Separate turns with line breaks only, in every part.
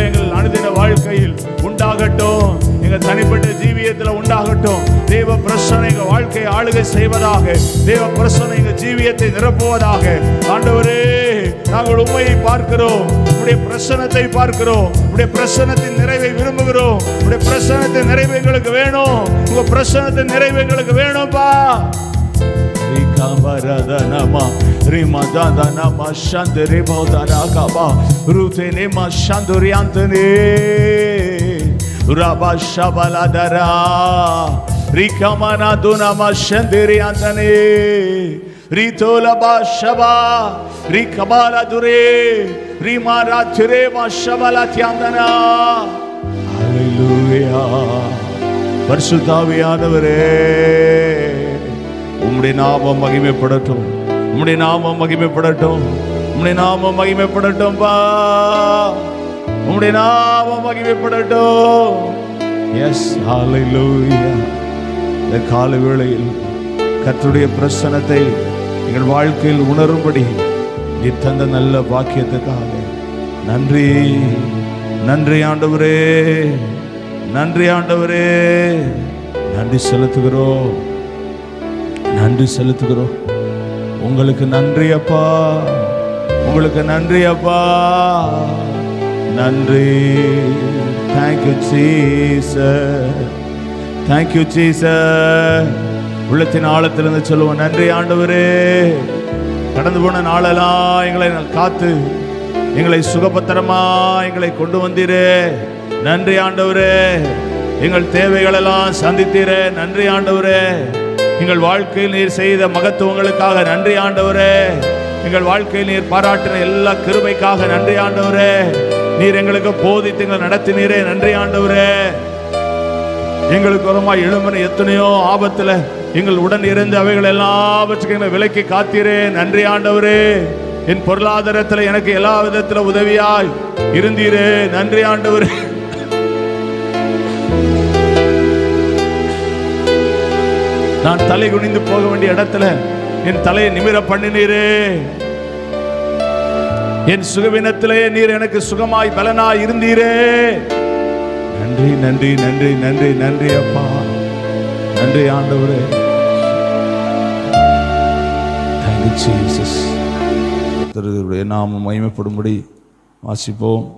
காலை எங்கள் அனுதின வாழ்க்கையில் உண்டாகட்டும். எங்க தனிப்பட்ட ஜீவியத்தில் உண்டாகட்டும். தேவ பிரசனை எங்கள் வாழ்க்கையை ஆளுகை செய்வதாக தேவ பிரசனை எங்கள் ஜீவியத்தை நிரப்புவதாக. ஆண்டவரே நாங்கள் உண்மையை பார்க்கிறோம். உடைய பிரசனத்தை பார்க்கிறோம். உடைய பிரசனத்தின் நிறைவை விரும்புகிறோம். உடைய பிரசனத்தின் நிறைவு எங்களுக்கு வேணும். உங்க பிரசனத்தின் நிறைவு எங்களுக்கு வேணும்ப்பா Rikabaradhanama, Rimadhanama, Shandari Baudanakaba, Rutenema Shanduriantane, Rabba Shabaladara, Rikamana Dunama Shandiriantane, Ritola Bashaba, Rikabala Dure, Rimara Tirema Shabala Tiandana. Hallelujah. பரிசுத்தாவியானவரே உம்முடைய நாமம் மகிமைப்படட்டும். உம்முடைய நாமம் மகிமைப்படட்டும். உம்முடைய நாமம் மகிமைப்படட்டும் பா உம்முடைய நாமம் மகிமைப்படட்டும். எஸ் ஹalleluya இந்த கால வேளையில் கர்த்தருடைய பிரசனத்தை எங்கள் வாழ்க்கையில் உணரும்படி நீ தந்த நல்ல பாக்கியத்துக்காக. நன்றி. நன்றி ஆண்டவரே. நன்றி ஆண்டவரே. நன்றி செலுத்துகிறோம். நன்றி செலுத்துகிறோம். உங்களுக்கு நன்றி அப்பா. உங்களுக்கு நன்றி அப்பா. நன்றி. தேங்க்யூ சீச தேங்க்யூ சீச உள்ளத்தின் ஆழத்திலிருந்து சொல்லுவோம் நன்றி ஆண்டவரே. கடந்து போன நாளெல்லாம் எங்களை காத்து எங்களை சுகபத்திரமா எங்களை கொண்டு வந்தீரே. நன்றி ஆண்டவரே. எங்கள் தேவைகளெல்லாம் சந்தித்தீரே. நன்றி ஆண்டவரே. எங்கள் வாழ்க்கையில் நீர் செய்த மகத்துவங்களுக்காக நன்றி ஆண்டவரே. எங்கள் வாழ்க்கையில் நீர் பாராட்டின எல்லா கிருபைக்காக நன்றி ஆண்டவரே. நீர் எங்களுக்கு போதித்து எங்களை நடத்தினீரே நன்றி ஆண்டவரே. எங்களுக்கு உரமா எழுமன எத்தனையோ ஆபத்துல எங்கள் உடன் இருந்து அவைகள் எல்லாவற்றுக்கும் எங்களை விலக்கி காத்தீரே நன்றி ஆண்டவரே. என் பொருளாதாரத்தில் எனக்கு எல்லா விதத்தில் உதவியாய் இருந்தீரே நன்றி ஆண்டவரே. நான் தலை குனிந்து போக வேண்டிய இடத்துல என் தலையை நிமிர பண்ணினீரே. என் சுகவினத்திலே நீர் எனக்கு சுகமாய் பலனாய் இருந்தீரே. நன்றி நன்றி நன்றி நன்றி நன்றி அப்பா. நன்றி ஆண்டவரே. தேங்க்யூ கர்த்தருடைய நாமம் மகிமைப்படும்படி வாசிப்போம்.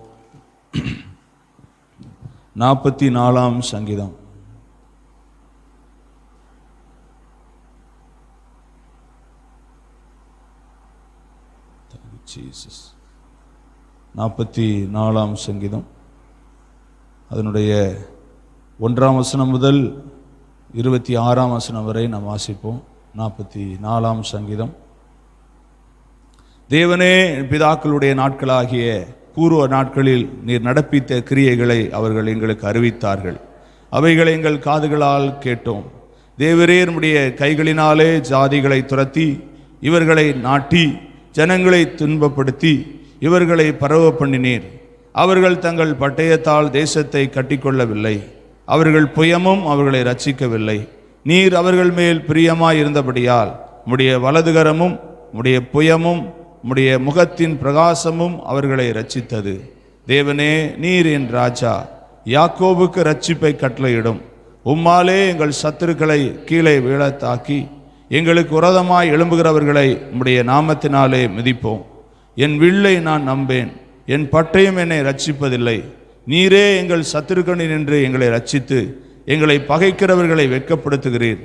நாற்பத்தி நாலாம் சங்கீதம். ஜீசஸ் நாற்பத்தி நாலாம் சங்கீதம். அதனுடைய ஒன்றாம் வசனம் முதல் இருபத்தி ஆறாம் வசனம் வரை நாம் வாசிப்போம். நாற்பத்தி நாலாம் சங்கீதம். தேவனே பிதாக்களுடைய நாட்களாகிய பூர்வ நாட்களில் நீர் நடப்பித்த கிரியைகளை அவர்கள் எங்களுக்கு அறிவித்தார்கள். அவைகளை எங்கள் காதுகளால் கேட்டோம். தேவரே நம்முடைய கைகளினாலே ஜாதிகளை துரத்தி இவர்களை நாட்டி ஜனங்களை துன்பப்படுத்தி இவர்களை பரவ பண்ணினீர். அவர்கள் தங்கள் பட்டயத்தால் தேசத்தை கட்டிக்கொள்ளவில்லை. அவர்கள் புயமும் அவர்களை ரட்சிக்கவில்லை. நீர் அவர்கள் மேல் பிரியமாயிருந்தபடியால் இருந்தபடியால் வலதுகரமும் உடைய புயமும் உடைய முகத்தின் பிரகாசமும் அவர்களை ரட்சித்தது. தேவனே நீர் என் ராஜா யாக்கோவுக்கு ரட்சிப்பை கட்டளையிடும். உம்மாலே எங்கள் சத்துருக்களை கீழே வீழத்தாக்கி எங்களுக்கு உரதமாய் எழும்புகிறவர்களை உம்முடைய நாமத்தினாலே மிதிப்போம். என் வில்லை நான் நம்பேன். என் பட்டயம் என்னை ரட்சிப்பதில்லை நீரே எங்கள் சத்துருக்கணி நின்று எங்களை ரட்சித்து எங்களை பகைக்கிறவர்களை வெட்கப்படுத்துகிறீர்.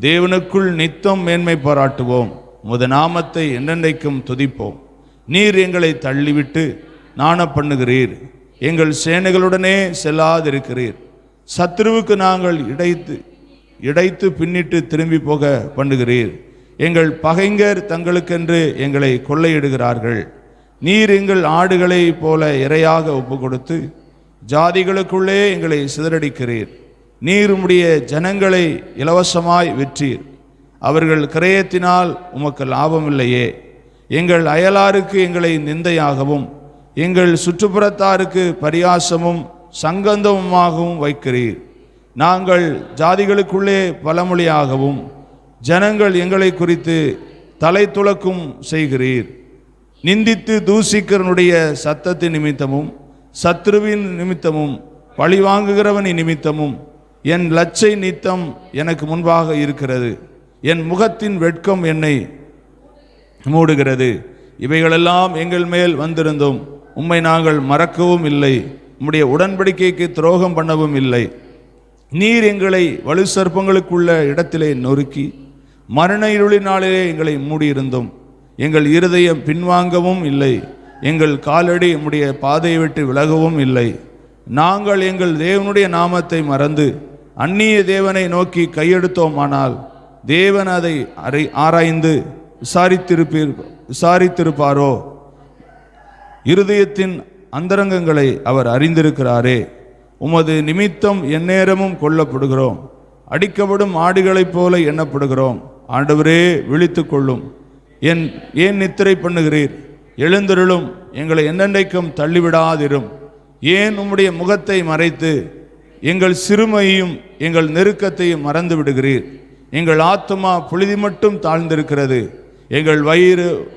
தேவனுக்குள் நித்தம் மேன்மை பாராட்டுவோம். உமது நாமத்தை என்னென்றைக்கும் துதிப்போம். நீர் எங்களை தள்ளிவிட்டு நாண பண்ணுகிறீர். எங்கள் சேனைகளுடனே செல்லாதிருக்கிறீர். சத்ருவுக்கு நாங்கள் இடைத்து இடைத்து பின்னிட்டு திரும்பி போக பண்ணுகிறீர். எங்கள் பகைஞர் தங்களுக்கென்று எங்களை கொள்ளையிடுகிறார்கள். நீர் எங்கள் ஆடுகளை போல இரையாக ஒப்பு கொடுத்து ஜாதிகளுக்குள்ளே எங்களை சிதறடிக்கிறீர். நீர் உம்முடைய ஜனங்களை இலவசமாய் விற்றீர். அவர்கள் கிரயத்தினால் உமக்கு லாபமில்லையே. எங்கள் அயலாருக்கு எங்களை நிந்தையாகவும் எங்கள் சுற்றுப்புறத்தாருக்கு பரியாசமும் சங்கந்தமுமாகவும் வைக்கிறீர். நாங்கள் ஜாதிகளுக்குள்ளே பழமொழியாகவும் ஜனங்கள் எங்களை குறித்து தலை துலக்கும் செய்கிறீர். நிந்தித்து தூசிக்கிறனுடைய சத்தத்தின் நிமித்தமும் சத்ருவின் நிமித்தமும் பழிவாங்குகிறவனின் நிமித்தமும் என் லச்சை நித்தம் எனக்கு முன்பாக இருக்கிறது. என் முகத்தின் வெட்கம் என்னை மூடுகிறது. இவைகளெல்லாம் எங்கள் மேல் வந்திருந்தும் உம்மை நாங்கள் மறக்கவும் இல்லை. உம்முடைய உடன்படிக்கைக்கு துரோகம் பண்ணவும் இல்லை. நீர் எங்களை வலு சர்ப்பங்களுக்குள்ள இடத்திலே நொறுக்கி மரண இருளினாலே எங்களை மூடியிருந்தோம். எங்கள் இருதயம் பின்வாங்கவும் இல்லை. எங்கள் காலடி உம்முடைய பாதையை விட்டு விலகவும் இல்லை. நாங்கள் எங்கள் தேவனுடைய நாமத்தை மறந்து அந்நிய தேவனை நோக்கி கையெடுத்தோமானால் தேவன் அதை அறி ஆராய்ந்து விசாரித்திருப்பீர் விசாரித்திருப்பாரோ? இருதயத்தின் அந்தரங்கங்களை அவர் அறிந்திருக்கிறாரே. உமது நிமித்தம் எந்நேரமும் கொல்லப்படுகிறோம். அடிக்கப்படும் ஆடுகளைப் போல எண்ணப்படுகிறோம். ஆண்டவரே விழித்து கொள்ளும். என் ஏன் நித்திரை பண்ணுகிறீர்? எழுந்தருளும். எங்களை என்னென்றைக்கும் தள்ளிவிடாதிரும். ஏன் உம்முடைய முகத்தை மறைத்து? எங்கள் சிறுமையையும் எங்கள் நெருக்கத்தையும் மறந்து விடுகிறீர். எங்கள் ஆத்துமா புழுதி மட்டும் தாழ்ந்திருக்கிறது. எங்கள் வயிறு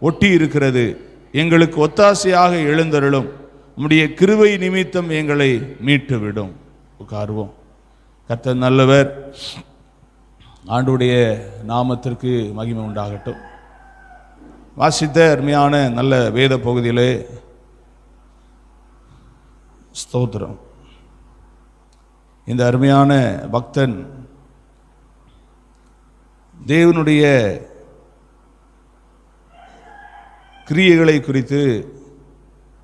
ஒட்டி இருக்கிறது எங்களுக்கு ஒத்தாசையாக எழுந்தருளும். உம்முடைய கிருவை நிமித்தம் எங்களை மீட்டு விடும் உட்காருவோம். கத்த நல்லவர். ஆண்டுடைய நாமத்திற்கு மகிமை உண்டாகட்டும். வாசித்த அருமையான நல்ல வேத பகுதியிலே ஸ்தோத்திரம். இந்த அருமையான பக்தன் தேவனுடைய கிரியைகளை குறித்து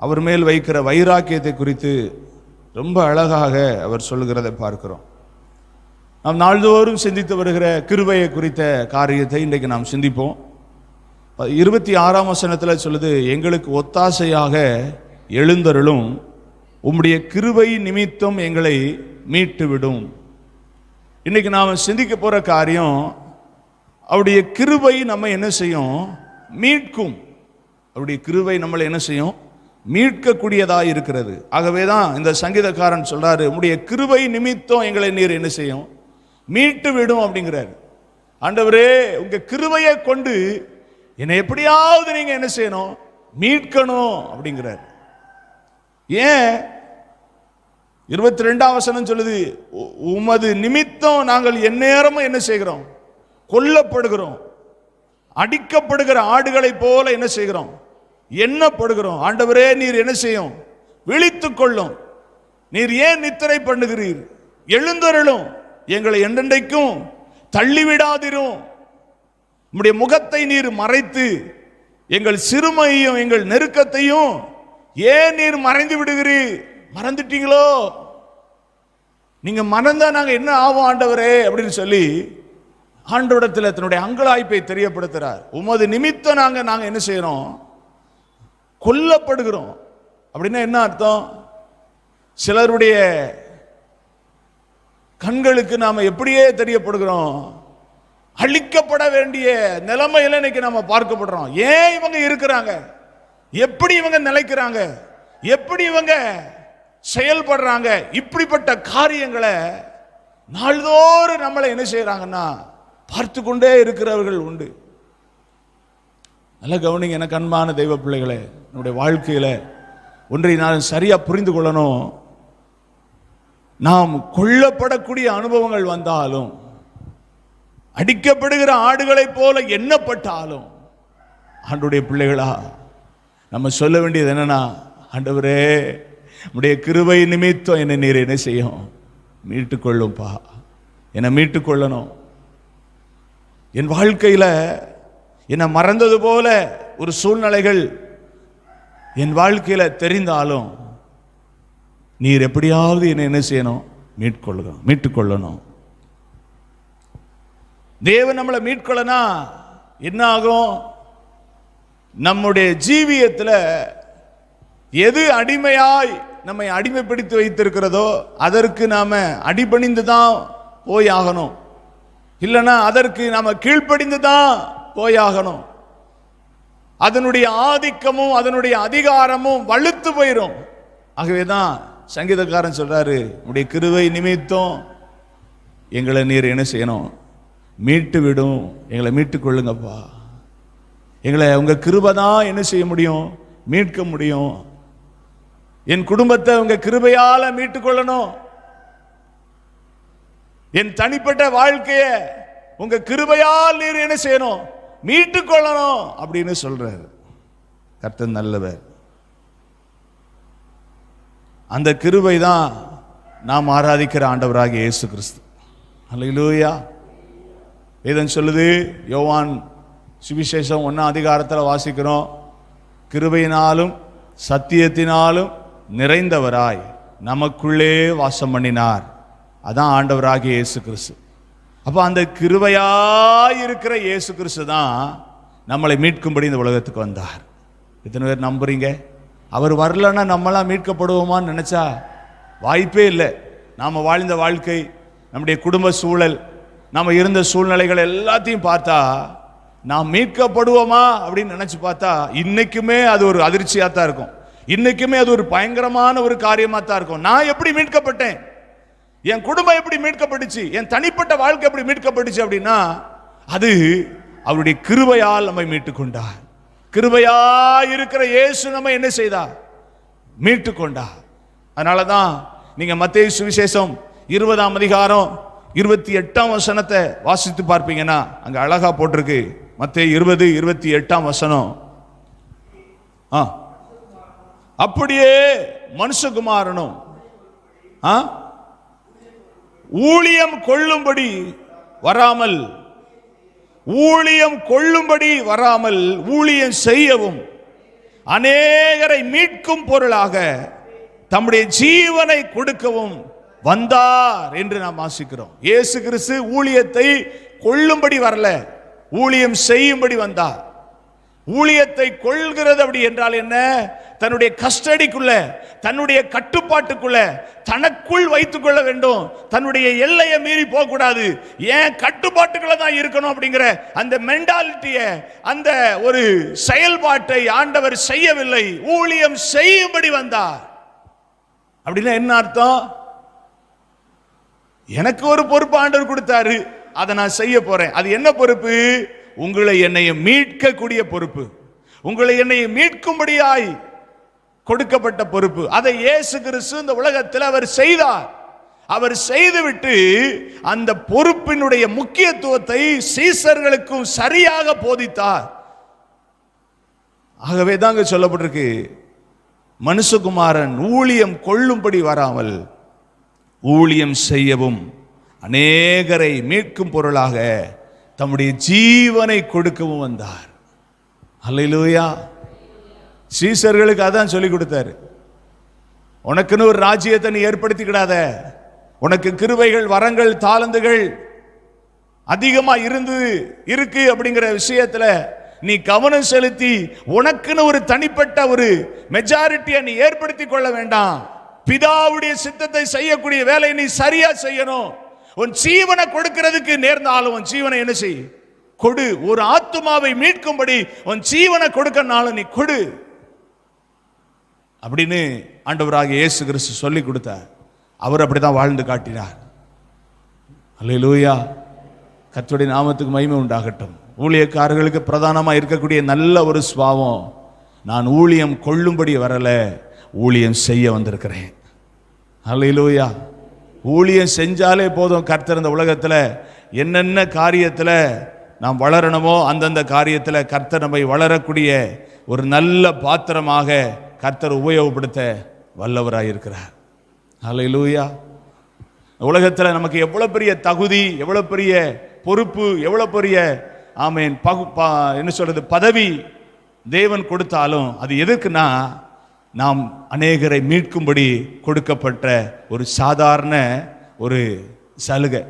அவர் மேல் வைக்கிற வைராக்கியத்தை குறித்து ரொம்ப அழகாக அவர் சொல்கிறதை பார்க்கிறோம். நாம் நாள்தோறும் சிந்தித்து வருகிற கிருபையை குறித்த காரியத்தை இன்றைக்கு நாம் சிந்திப்போம். இருபத்தி ஆறாம் வசனத்தில் சொல்லுது எங்களுக்கு ஒத்தாசையாக எழுந்தருளும் உம்முடைய கிருபை நிமித்தம் எங்களை மீட்டு விடும் இன்னைக்கு நாம் சிந்திக்க போற காரியம் அவருடைய கிருபை நம்ம என்ன செய்யும்? மீட்கும். அவருடைய கிருபை நம்மளை என்ன செய்யும்? மீட்கக்கூடியதாக இருக்கிறது. ஆகவே தான் இந்த சங்கீதக்காரன் சொல்கிறாரு உடைய கிருபை நிமித்தம் எங்களை நீர் என்ன செய்யும்? மீட்டு விடும் அப்படிங்கிறாரு. ஆண்டவரே உங்கள் கிருபையை கொண்டு என்னை எப்படியாவது நீங்கள் என்ன செய்யணும்? மீட்கணும் அப்படிங்கிறார். ஏன்? இருபத்தி ரெண்டாம் வசனம் சொல்லுது உமது நிமித்தம் நாங்கள் எந்நேரமும் என்ன செய்கிறோம்? கொல்லப்படுகிறோம். அடிக்கப்படுகிற ஆடுகளைப் போல என்ன செய்கிறோம்? எண்ணப்படுகிறோம். ஆண்டவரே நீர் என்ன செய்யும்? விழித்துக் கொள்ளும். நீர் ஏன் நித்திரை பண்ணுகிறீர்? எழுந்தருளும். எங்களை என்றென்றைக்கும் தள்ளிவிடாதிரும். உம்முடைய முகத்தை நீர் மறைத்து எங்கள் சிறுமையையும் எங்கள் நெருக்கத்தையும் ஏன் நீர் மறைந்து விடுகிறீர்? மறந்துட்டீங்களோ? நீங்க மறந்தா நாங்க என்ன ஆவோம் ஆண்டவரே? அப்படின்னு சொல்லி ஆண்டோடத்தில் தன்னுடைய அங்கலாய்ப்பை தெரியப்படுத்துறார். உமது நிமித்தம் நாங்க நாங்க என்ன செய்யறோம்? கொல்லப்படுகிறோம். அப்படின்னா என்ன அர்த்தம்? சிலருடைய கண்களுக்கு நாம் எப்படியே தெரியப்படுகிறோம். அழிக்கப்பட வேண்டிய நிலைமையில இன்னைக்கு நாம பார்க்கப்படுறோம். ஏன் இவங்க இருக்கிறாங்க? எப்படி இவங்க நிலைக்கிறாங்க? எப்படி இவங்க செயல்படுறாங்க? இப்படிப்பட்ட காரியங்களை நாள்தோறும் நம்மளை என்ன செய்யறாங்கன்னா பார்த்து கொண்டே இருக்கிறவர்கள் உண்டு. நல்ல கவனிங்க எனக்கு அன்பான தெய்வ பிள்ளைகளே. என்னுடைய வாழ்க்கையில ஒன்றை நான் சரியா புரிந்து கொள்ளணும். நாம் கொல்லப்படக்கூடிய அனுபவங்கள் வந்தாலும் அடிக்கப்படுகிற ஆடுகளைப் போல எண்ணப்பட்டாலும் ஆண்டுடைய பிள்ளைகளா நம்ம சொல்ல வேண்டியது என்னன்னா ஆண்டவரே உடைய கிருவை நிமித்தம் என்னை நீர் என்ன செய்யும்? மீட்டுக்கொள்ளும்பா. என்னை மீட்டுக்கொள்ளணும். என் வாழ்க்கையில் என்னை மறந்தது போல ஒரு சூழ்நிலைகள் என் வாழ்க்கையில் தெரிந்தாலும் நீர் எப்படியாவது என்னை என்ன செய்யணும்? மீட்கொள்ளணும் மீட்டுக்கொள்ளணும். தேவன் நம்மளை மீட்கொள்ளனா என்ன ஆகும் நம்முடைய ஜீவியத்தில் எது அடிமையாய் நம்மை அடிமைப்படுத்தி வைத்திருக்கிறதோ அதற்கு நாம் அடிபணிந்து தான் போய் ஆகணும். இல்லைன்னா அதற்கு நாம் கீழ்ப்படிந்து தான் போயாகணும். அதனுடைய ஆதிக்கமும் அதனுடைய அதிகாரமும் வலுத்து போயிடும் ஆகவே தான் சங்கீதக்காரன் சொல்றாரு உடைய கிருவை நிமித்தம் எங்களை நீர் என்ன செய்யணும்? மீட்டு விடும் எங்களை மீட்டுக் கொள்ளுங்கப்பா. எங்களை உங்க கிருபை தான் என்ன செய்ய முடியும்? மீட்க முடியும். என் குடும்பத்தை உங்க கிருபையால மீட்டுக் கொள்ளணும். என் தனிப்பட்ட வாழ்க்கைய உங்க கிருபையால் நீர் என்ன செய்யணும்? மீட்டுக்கொள்ளணும் அப்படின்னு சொல்றாரு. கர்த்தர் நல்லவர். அந்த கிருபை தான் நாம் ஆராதிக்கிற ஆண்டவராக இயேசு கிறிஸ்து. அல்லையிலூயா வேதம் சொல்லுது யோவான் சுவிசேஷம் ஒன்றாம் அதிகாரத்தில் வாசிக்கிறோம். கிருபையினாலும் சத்தியத்தினாலும் நிறைந்தவராய் நமக்குள்ளே வாசம் பண்ணினார். அதான் ஆண்டவராகிய இயேசு கிறிஸ்து. அப்போ அந்த இருக்கிற இயேசு கிறிஸ்து தான் நம்மளை மீட்கும்படி இந்த உலகத்துக்கு வந்தார். எத்தனை பேர் நம்புறீங்க? அவர் வரலன்னா நம்மளாம் மீட்கப்படுவோமான்னு நினச்சா வாய்ப்பே இல்லை. நாம் வாழ்ந்த வாழ்க்கை நம்முடைய குடும்ப சூழல் நாம் இருந்த சூழ்நிலைகள் எல்லாத்தையும் பார்த்தா நாம் மீட்கப்படுவோமா அப்படின்னு நினச்சி பார்த்தா இன்றைக்குமே அது ஒரு அதிர்ச்சியாக தான் இருக்கும். இன்றைக்குமே அது ஒரு பயங்கரமான ஒரு காரியமாக தான் இருக்கும். நான் எப்படி மீட்கப்பட்டேன்? என் குடும்பம் எப்படி மீட்கப்பட்டுச்சு? என் தனிப்பட்ட வாழ்க்கை எப்படி மீட்கப்பட்டுச்சு அப்படின்னா அது அவருடைய கிருபையால் நம்மை மீட்டுக் கொண்டார் கிருபையா இருக்கிற இயேசு நம்ம என்ன செய்தா மீட்டு கொண்டா அதனால தான் நீங்க மத்திய சுவிசேஷம் இருபதாம் அதிகாரம் இருபத்தி எட்டாம் வசனத்தை வாசித்து பார்ப்பீங்கன்னா அங்க அழகா போட்டிருக்கு. மத்திய இருபது இருபத்தி எட்டாம் வசனம். ஆ. அப்படியே மனுஷகுமாரனும் ஆ ஊழியம் கொள்ளும்படி வராமல் ஊழியம் கொள்ளும்படி வராமல் ஊழியம் செய்யவும் அநேகரை மீட்கும் பொருளாக தம்முடைய ஜீவனை கொடுக்கவும் வந்தார் என்று நாம் வாசிக்கிறோம் இயேசு கிறிஸ்து ஊழியத்தை கொள்ளும்படி வரல ஊழியம் செய்யும்படி வந்தார். ஊழியத்தை கொள்கிறது அப்படி என்றால் என்ன? தன்னுடைய கஸ்டடிக்குள்ள தன்னுடைய கட்டுப்பாட்டுக்குள்ள தனக்குள் வைத்துக் கொள்ள வேண்டும். தன்னுடைய எல்லையை மீறி போக கூடாது ஏன் கட்டுப்பாட்டுக்குள்ள தான் இருக்கணும் அப்படிங்கிற அந்த மென்டாலிட்டிய அந்த ஒரு செயல்பாட்டை ஆண்டவர் செய்யவில்லை. ஊழியம் செய்யும்படி வந்தார். அப்படின்னா என்ன அர்த்தம்? எனக்கு ஒரு பொறுப்பு ஆண்டவர் கொடுத்தாரு. அதை நான் செய்ய போறேன். அது என்ன பொறுப்பு? உங்களை என்னை மீட்கக்கூடிய பொறுப்பு. உங்களை என்னை மீட்கும்படியாய் கொடுக்கப்பட்ட பொறுப்பு. அதை இயேசு கிறிஸ்து இந்த உலகத்தில் அவர் செய்தார். அவர் செய்துவிட்டு அந்த பொறுப்பினுடைய முக்கியத்துவத்தை சீசர்களுக்கும் சரியாக போதித்தார். ஆகவே தாங்க சொல்லப்பட்டிருக்கு மனுஷகுமாரன் ஊழியம் கொள்ளும்படி வராமல் ஊழியம் செய்யவும் அநேகரை மீட்கும் பொருளாக தம்முடைய ஜீவனை கொடுக்கவும் வந்தார். அல்லையிலூயா சீசர்களுக்கு அதான் சொல்லி கொடுத்தாரு. உனக்குன்னு ஒரு ராஜ்யத்தை நீ ஏற்படுத்திக்கிடாத. உனக்கு கிருவைகள் வரங்கள் தாளந்துகள் அதிகமா இருந்து இருக்கு அப்படிங்கிற விஷயத்துல நீ கவனம் செலுத்தி உனக்குன்னு ஒரு தனிப்பட்ட ஒரு மெஜாரிட்டியை நீ ஏற்படுத்தி கொள்ள வேண்டாம். பிதாவுடைய சித்தத்தை செய்யக்கூடிய வேலையை நீ சரியா செய்யணும். உன் ஜீவனை கொடுக்கிறதுக்கு நேர்ந்தாலும் உன் ஜீவனை என்ன செய்? கொடு. ஒரு ஆத்துமாவை மீட்கும்படி உன் ஜீவனை கொடுக்கனாலும் நீ கொடு. அப்படின்னு ஆண்டவராக இயேசு கிறிஸ்து சொல்லி கொடுத்தார். அவர் அப்படிதான் வாழ்ந்து காட்டினார். அல்லேலூயா. கத்துடைய நாமத்துக்கு மகிமை உண்டாகட்டும். ஊழியக்காரர்களுக்கு பிரதானமாக இருக்கக்கூடிய நல்ல ஒரு சுவாவம் நான் ஊழியம் கொள்ளும்படி வரல ஊழியம் செய்ய வந்திருக்கிறேன். அல்லையிலூயா ஊழியம் செஞ்சாலே போதும் கர்த்தர் இந்த உலகத்தில். என்னென்ன காரியத்தில் நாம் வளரணுமோ அந்தந்த காரியத்தில் கர்த்தர் நம்மை வளரக்கூடிய ஒரு நல்ல பாத்திரமாக கர்த்தர் உபயோகப்படுத்த வல்லவராக இருக்கிறார். அல்லேலூயா உலகத்தில் நமக்கு எவ்வளோ பெரிய தகுதி எவ்வளோ பெரிய பொறுப்பு எவ்வளோ பெரிய ஆமேன் பகு ப- என்ன சொல்றது பதவி தேவன் கொடுத்தாலும் அது எதுக்குன்னா நாம் அநேகரை மீட்கும்படி கொடுக்கப்பட்ட ஒரு சாதாரண ஒரு சலுகை.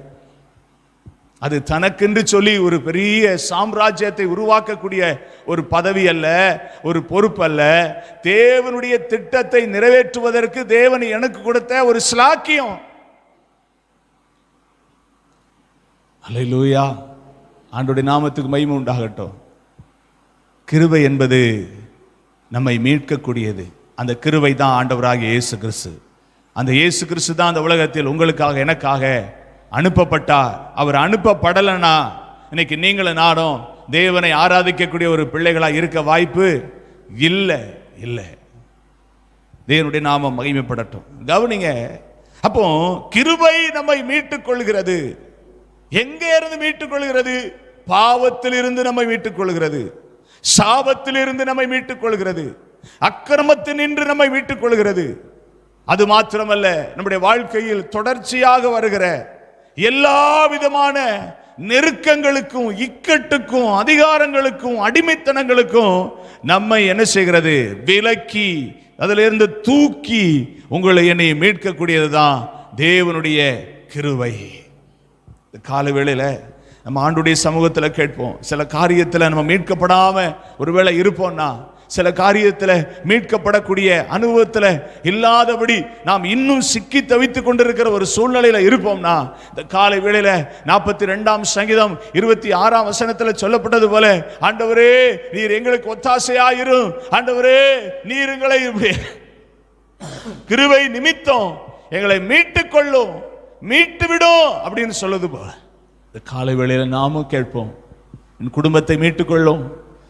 அது தனக்கென்று சொல்லி ஒரு பெரிய சாம்ராஜ்யத்தை உருவாக்கக்கூடிய ஒரு பதவி அல்ல ஒரு பொறுப்பு அல்ல. தேவனுடைய திட்டத்தை நிறைவேற்றுவதற்கு தேவன் எனக்கு கொடுத்த ஒரு ஸ்லாக்கியம் லூயா ஆண்டுடைய நாமத்துக்கு மகிமை உண்டாகட்டும். கிருவை என்பது நம்மை மீட்கக்கூடியது. அந்த கிருவை தான் ஆண்டவராக இயேசு கிறிஸ்து. அந்த இயேசு கிறிஸ்து தான் அந்த உலகத்தில் உங்களுக்காக எனக்காக அனுப்பப்பட்டார் அவர் அனுப்பப்படலைன்னா இன்னைக்கு நீங்களும் நானும் தேவனை ஆராதிக்கக்கூடிய ஒரு பிள்ளைகளாக இருக்க வாய்ப்பு இல்லை இல்லை. தேவனுடைய நாமம் மகிமைப்படட்டும். கவனிங்க அப்போ கிருபை நம்மை மீட்டுக் கொள்கிறது எங்கே இருந்து மீட்டுக் கொள்கிறது பாவத்தில் இருந்து நம்மை மீட்டுக் கொள்கிறது சாபத்தில் இருந்து நம்மை மீட்டுக் கொள்கிறது அக்கிரமத்தில் நின்று நம்மை மீட்டுக் கொள்கிறது அது மாத்திரமல்ல நம்முடைய வாழ்க்கையில் தொடர்ச்சியாக வருகிற எல்லா விதமான நெருக்கங்களுக்கும் இக்கட்டுக்கும் அதிகாரங்களுக்கும் அடிமைத்தனங்களுக்கும் நம்மை என்ன செய்கிறது? விலக்கி அதிலிருந்து தூக்கி உங்களை என்னை மீட்கக்கூடியதுதான் தேவனுடைய கிருவை கால வேளையில் நம்ம ஆண்டுடைய சமூகத்தில் கேட்போம். சில காரியத்தில் நம்ம மீட்கப்படாமல் ஒருவேளை இருப்போம்னா சில காரியத்தில் மீட்கப்படக்கூடிய அனுபவத்தில் இல்லாதபடி நாம் இன்னும் சிக்கி தவித்து கொண்டிருக்கிற ஒரு சூழ்நிலையில் இருப்போம்னா இந்த காலை வேளையில் நாற்பத்தி ரெண்டாம் சங்கீதம் இருபத்தி ஆறாம் வசனத்தில் சொல்லப்பட்டது போல ஆண்டவரே நீர் எங்களுக்கு ஒத்தாசையாயிரும். ஆண்டவரே நீர் எங்களை கிருவை நிமித்தம் எங்களை மீட்டு கொள்ளும் மீட்டு விடும் அப்படின்னு சொல்லுது போல. இந்த காலை வேளையில் நாமும் கேட்போம் என் குடும்பத்தை மீட்டுக்கொள்ளும்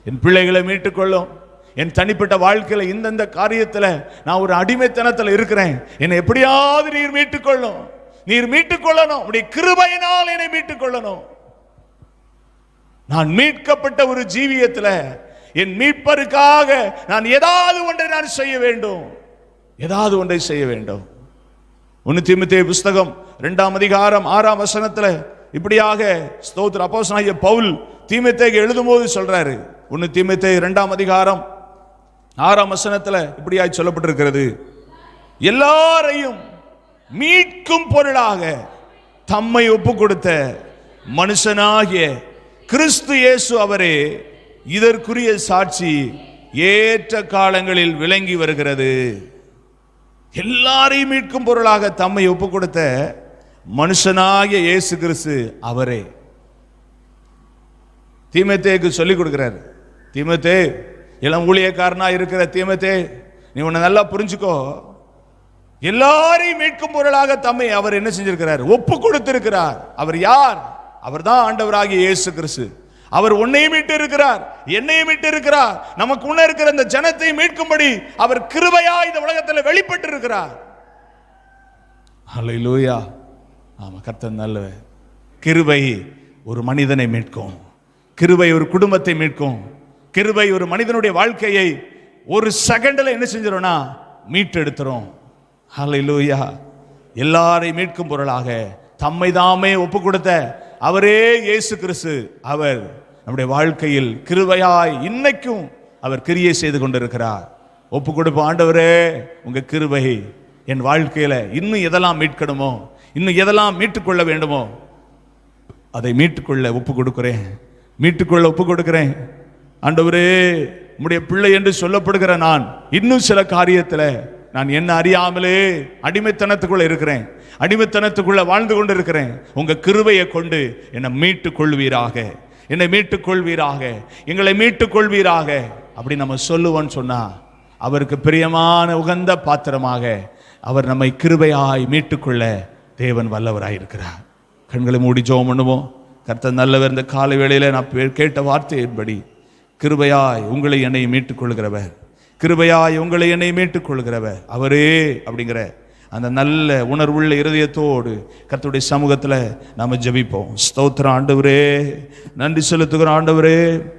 என் பிள்ளைகளை மீட்டுக்கொள்ளும் என் தனிப்பட்ட வாழ்க்கையில் இந்தந்த காரியத்தில் நான் ஒரு அடிமைத்தனத்தில் இருக்கிறேன். என்னை எப்படியாவது நீர் மீட்டுக்கொள்ளும் நீர் மீட்டுக்கொள்ளணும். உடைய கிருபையினால் என்னை மீட்டுக்கொள்ளணும். நான் மீட்கப்பட்ட ஒரு ஜீவியத்தில் என் மீட்பருக்காக நான் ஏதாவது ஒன்றை நான் செய்ய வேண்டும். ஏதாவது ஒன்றை செய்ய வேண்டும். முன்னூத்தி தீமத்தே புஸ்தகம் இரண்டாம் அதிகாரம் ஆறாம் வசனத்தில் இப்படியாக ஸ்தோத்திர அப்போஸ்தலனாகிய பவுல் தீமத்தேக்கு எழுதும்போது சொல்றாரு. ஒன்னு தீமத்தே இரண்டாம் அதிகாரம் ஆறாம் வசனத்தில் இப்படியாய் சொல்லப்பட்டிருக்கிறது. எல்லாரையும் மீட்கும் பொருளாக தம்மை ஒப்பு கொடுத்த மனுஷனாகிய கிறிஸ்து இயேசு அவரே இதற்குரிய சாட்சி ஏற்ற காலங்களில் விளங்கி வருகிறது. எல்லாரையும் மீட்கும் பொருளாக தம்மை ஒப்பு கொடுத்த மனுஷனாகிய இயேசு கிறிஸ்து அவரே. தீமத்தேக்கு சொல்லிக் கொடுக்கிறார். தீமத்தே இளம் ஊழியக்காரனா இருக்கிற தீமத்தே நீ உன்னை நல்லா புரிஞ்சுக்கோ. எல்லாரையும் மீட்கும் பொருளாக தம்மை அவர் என்ன செஞ்சிருக்கிறார்? ஒப்பு கொடுத்திருக்கிறார். அவர் யார்? அவர் தான் ஆண்டவராகிய இயேசு கிறிஸ்து. அவர் உன்னையும் மீட்டு இருக்கிறார் என்னையும் மீட்டு இருக்கிறார் நமக்கு உன்ன இருக்கிற இந்த ஜனத்தை மீட்கும்படி அவர் கிருபையா இந்த உலகத்தில் வெளிப்பட்டு இருக்கிறார் லூயா ஆமா கர்த்தன் நல்லவர். கிருபை ஒரு மனிதனை மீட்கும். கிருபை ஒரு குடும்பத்தை மீட்கும். கிருபை ஒரு மனிதனுடைய வாழ்க்கையை ஒரு செகண்டில் என்ன செஞ்சிரும்னா மீட்டெடுத்துரும். ஹalleluya எல்லாரையும் மீட்கும் பொருளாக தம்மை தாமே ஒப்பு கொடுத்த அவரே இயேசு கிறிஸ்து அவர் நம்முடைய வாழ்க்கையில் கிருபையாய் இன்னைக்கும் அவர் கிரியை செய்து கொண்டிருக்கிறார். ஒப்பு கொடுப்போம் ஆண்டவரே உங்கள் கிருபை என் வாழ்க்கையில் இன்னும் எதெல்லாம் மீட்கணுமோ இன்னும் எதெல்லாம் மீட்டுக்கொள்ள வேண்டுமோ அதை மீட்டுக்கொள்ள ஒப்பு கொடுக்குறேன் மீட்டுக்கொள்ள ஒப்பு கொடுக்குறேன் ஆண்டவரே உம்முடைய பிள்ளை என்று சொல்லப்படுகிற நான் இன்னும் சில காரியத்தில் நான் என்ன அறியாமலே அடிமைத்தனத்துக்குள்ள இருக்கிறேன். அடிமைத்தனத்துக்குள்ள வாழ்ந்து கொண்டு இருக்கிறேன் உங்க கிருவையை கொண்டு என்னை மீட்டுக் கொள்வீராக. என்னை மீட்டுக் கொள்வீராக. எங்களை மீட்டுக் கொள்வீராக. அப்படி நம்ம சொல்லுவோன்னு சொன்னா அவருக்கு பிரியமான உகந்த பாத்திரமாக அவர் நம்மை கிருபையாய் மீட்டுக்கொள்ள தேவன் வல்லவராய் இருக்கிறார். கண்களை மூடி ஜோம் பண்ணுவோம். கர்த்தர் நல்லவர் இந்த காலை வேளையில நான் கேட்ட வார்த்தையின்படி கிருபையாய் உங்களை என்னை மீட்டுக் கொள்கிறவர் கிருபையாய் உங்களை என்னை மீட்டுக் கொள்கிறவர் அவரே அப்படிங்கிற அந்த நல்ல உணர்வுள்ள இருதயத்தோடு கத்துடைய சமூகத்தில் நாம் ஜெபிப்போம். ஸ்தோத்திரம் ஆண்டவரே. நன்றி செலுத்துகிற ஆண்டவரே.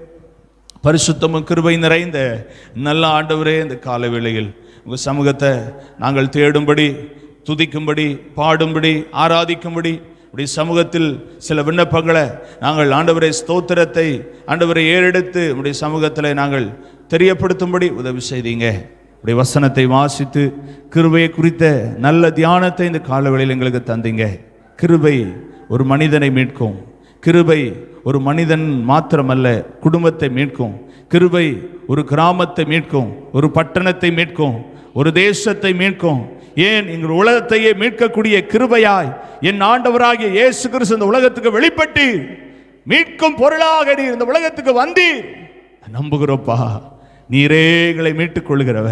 பரிசுத்தமும் கிருபை நிறைந்த நல்ல ஆண்டவரே இந்த கால வேளையில் உங்கள் சமூகத்தை நாங்கள் தேடும்படி துதிக்கும்படி பாடும்படி ஆராதிக்கும்படி உடைய சமூகத்தில் சில விண்ணப்பங்களை நாங்கள் ஆண்டவரை ஸ்தோத்திரத்தை ஆண்டவரை ஏறெடுத்து உடைய சமூகத்தில் நாங்கள் தெரியப்படுத்தும்படி உதவி செய்தீங்க. உடைய வசனத்தை வாசித்து கிருபையை குறித்த நல்ல தியானத்தை இந்த காலவெளியில் எங்களுக்கு தந்தீங்க. கிருபை ஒரு மனிதனை மீட்கும். கிருபை ஒரு மனிதன் மாத்திரமல்ல குடும்பத்தை மீட்கும். கிருபை ஒரு கிராமத்தை மீட்கும் ஒரு பட்டணத்தை மீட்கும் ஒரு தேசத்தை மீட்கும். ஏன் எங்கள் உலகத்தையே மீட்கக்கூடிய கிருபையாய் என் ஆண்டவராகிய இயேசு கிறிஸ்து இந்த உலகத்துக்கு வெளிப்பட்டு மீட்கும் பொருளாக நீர் இந்த உலகத்துக்கு வந்தீர். நம்புகிறோப்பா நீரே எங்களை மீட்டுக் கொள்கிறவ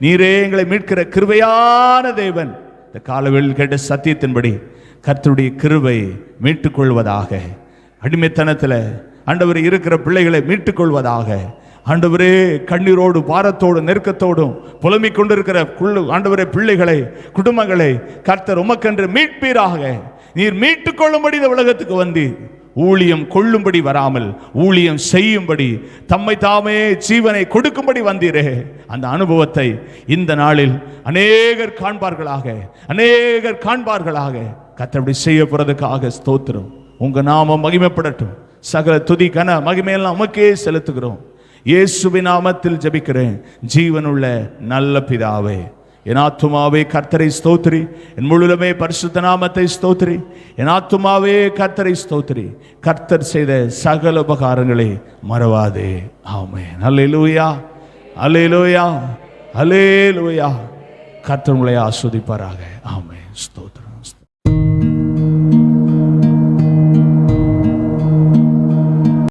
நீரே எங்களை மீட்கிற கிருபையான தேவன். இந்த காலவெளியில் கேட்ட சத்தியத்தின்படி கர்த்தருடைய கிருபை மீட்டுக் கொள்வதாக அடிமைத்தனத்தில் ஆண்டவர் இருக்கிற பிள்ளைகளை மீட்டுக் கொள்வதாக ஆண்டவரே கண்ணீரோடு பாரத்தோடு நெருக்கத்தோடும் புலம்பிக் கொண்டிருக்கிற குள்ளு ஆண்டவரே பிள்ளைகளை குடும்பங்களை கர்த்தர் உமக்கென்று மீட்பீராக. நீர் மீட்டுக் கொள்ளும்படி இந்த உலகத்துக்கு வந்தீர். ஊழியம் கொள்ளும்படி வராமல் ஊழியம் செய்யும்படி தம்மை தாமே ஜீவனை கொடுக்கும்படி வந்தீரே. அந்த அனுபவத்தை இந்த நாளில் அநேகர் காண்பார்களாக அநேகர் காண்பார்களாக. கத்தபடி செய்ய போறதுக்காக ஸ்தோத்திரம். உங்க நாமம் மகிமைப்படட்டும். சகல துதி கன மகிமையெல்லாம் உமக்கே செலுத்துகிறோம். இயேசுவின் நாமத்தில் ஜபிக்கிறேன். ஜீவனுள்ள நல்ல பிதாவே என் ஆத்துமாவே கர்த்தரை ஸ்தோத்திரி. என் முழுலமே பரிசுத்த நாமத்தை ஸ்தோத்திரி. என் ஆத்துமாவே கர்த்தரை ஸ்தோத்திரி. கர்த்தர் செய்த சகல உபகாரங்களை மறவாதே. ஆமே அல்லேலூயா அல்லேலூயா அல்லேலூயா கர்த்தர் உங்களை ஆஸ்வதிப்பாராக. ஆமே ஸ்தோத்ரி